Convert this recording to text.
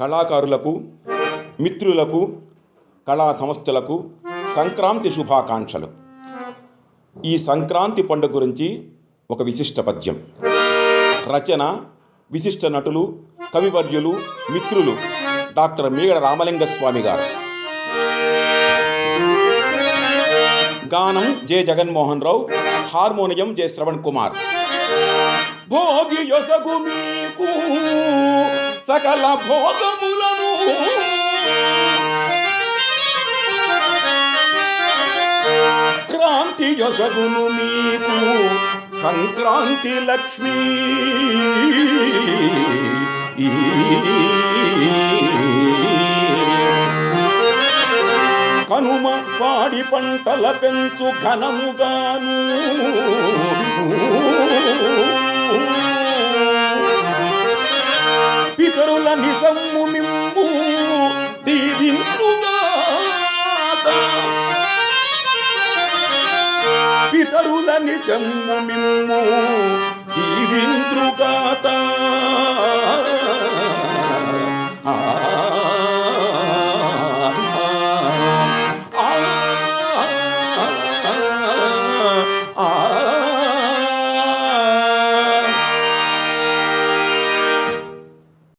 కళాకారులకు మిత్రులకు కళా సంస్థలకు సంక్రాంతి శుభాకాంక్షలు. ఈ సంక్రాంతి పండుగ గురించి ఒక విశిష్ట పద్యం. రచన విశిష్ట నటులు కవివర్యులు మిత్రులు డాక్టర్ మీగడ రామలింగ స్వామి గారు. గానం J Jaganmohan Rao harmonium J Shravan Kumar. Bhogi యొసగు మీకు సకల భోగములను. క్రాంతి యొసగును మీకు సంక్రాంతి లక్ష్మీ. కనుమ పాడి పంటల పెంచు ఘనముగాను. కరుల నిజమ్ము మిమ్ము దీవింద్రుగాత